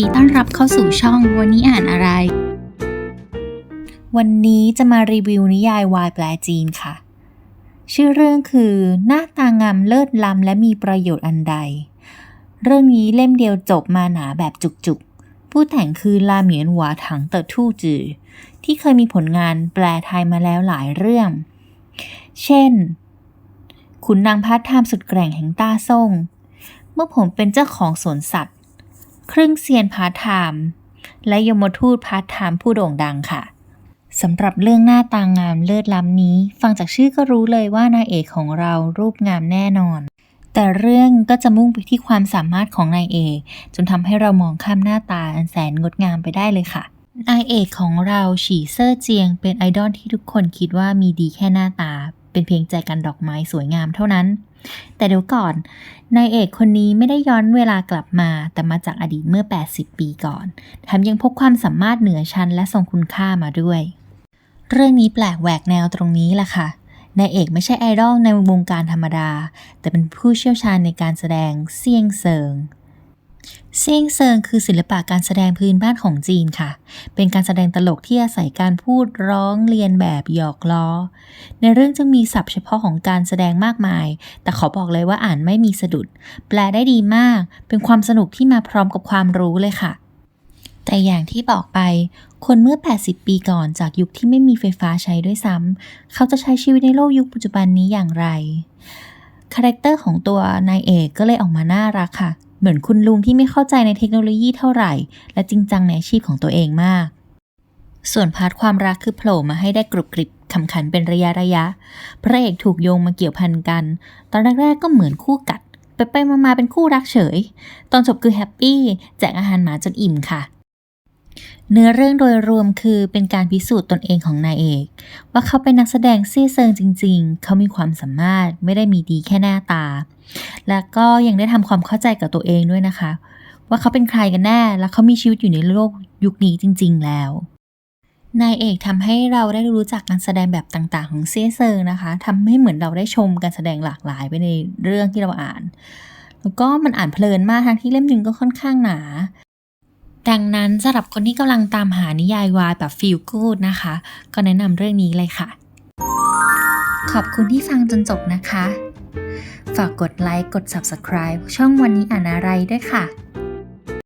ดีต้อนรับเข้าสู่ช่องวันนี้อ่านอะไร วันนี้จะมารีวิวนิยายวายแปลจีนค่ะ ชื่อเรื่องคือหน้าตางามเลิศล้ำและมีประโยชน์อันใด เรื่องนี้เล่มเดียวจบมาหนาแบบจุกๆ ผู้แต่งคือลาเหมียนหวาถังเตอทู่จือ ที่เคยมีผลงานแปลไทยมาแล้วหลายเรื่อง เช่น ขุนนางพาร์ทไทม์สุดแกร่งแห่งต้าซ่งเมื่อผมเป็นเจ้าของสวนสัตว์ ครึ่งเซียนพาร์ทไทม์และยมทูตพาร์ทไทม์ผู้โด่งดังค่ะสำหรับเรื่องหน้าตางามเลิศล้ำนี้ ฟังจากชื่อก็รู้เลยว่านายเอกของเรารูปงามแน่นอน แต่เรื่องก็จะมุ่งไปที่ความสามารถของนายเอก จนทำให้เรามองข้ามหน้าตาอันแสนงดงามไปได้เลยค่ะนายเอกของเราฉีเซอร์เจียงเป็นไอดอลที่ทุกคนคิดว่ามีดีแค่หน้าตา เป็นเพียงใจกันดอกไม้สวยงามเท่านั้น แต่เดี๋ยวก่อนนายเอกคนนี้ไม่ได้ย้อนเวลากลับมา แต่มาจากอดีตเมื่อ 80 ปีก่อนแถมยังพกความสามารถเหนือชั้นและทรงคุณค่ามาด้วย เรื่องนี้แปลกแหวกแนวตรงนี้แหละค่ะนายเอกไม่ใช่ไอดอลในวงการธรรมดา แต่เป็นผู้เชี่ยวชาญในการแสดงเซียงเซิง เซียงเซิงคือศิลปะการแสดงพื้นบ้านของจีนค่ะ เป็นการแสดงตลกที่อาศัยการพูดร้องเรียนแบบหยอกล้อ ในเรื่องจึงมีศัพท์เฉพาะของการแสดงมากมาย แต่ขอบอกเลยว่าอ่านไม่มีสะดุด แปลได้ดีมาก เป็นความสนุกที่มาพร้อมกับความรู้เลยค่ะ แต่อย่างที่บอกไป คนเมื่อ 80 ปีก่อนจากยุคที่ไม่มีไฟฟ้าใช้ด้วยซ้ำเขาจะใช้ชีวิตในโลกยุคปัจจุบันนี้อย่างไร คาแรคเตอร์ของตัวนายเอกก็เลยออกมาน่ารักค่ะ เหมือนคุณลุงที่ไม่เข้าใจในเทคโนโลยีเท่าไหร่ และจริงจังในอาชีพของตัวเองมาก ส่วนพาร์ทความรักคือโผล่มาให้ได้กรุบกริบขำขันเป็นระยะระยะ พระเอกถูกโยงมาเกี่ยวพันกัน ตอนแรกๆก็เหมือนคู่กัด ไปไปๆมาๆเป็นคู่รักเฉย ตอนจบคือแฮปปี้แจกอาหารหมาจนอิ่มค่ะ เนื้อเรื่องโดยรวมคือเป็นการพิสูจน์ตนเองของนายเอก ว่าเขาเป็นนักแสดงซี่เซิงจริง ๆ เขามีความสามารถไม่ได้มีดีแค่หน้าตา และก็ยังได้ทำความเข้าใจกับตัวเองด้วยนะคะ ว่าเขาเป็นใครกันแน่ และเขามีชีวิตอยู่ในโลกยุคนี้จริง ๆ แล้วนายเอกทำให้เราได้รู้จักการแสดงแบบต่างๆ ของเซียเซิงนะคะทำให้เหมือนเราได้ชมการแสดงหลากหลายไปในเรื่องที่เราอ่าน แล้วก็มันอ่านเพลินมากทั้งที่เล่มหนึ่งก็ค่อนข้างหนา ดังนั้นสำหรับคนที่กำลังตามหานิยายวายแบบฟีลกูดนะคะ ก็แนะนำเรื่องนี้เลยค่ะ ขอบคุณที่ฟังจนจบนะคะ ฝากกดไลค์กด Subscribe ช่องวันนี้อ่านอะไรด้วยค่ะ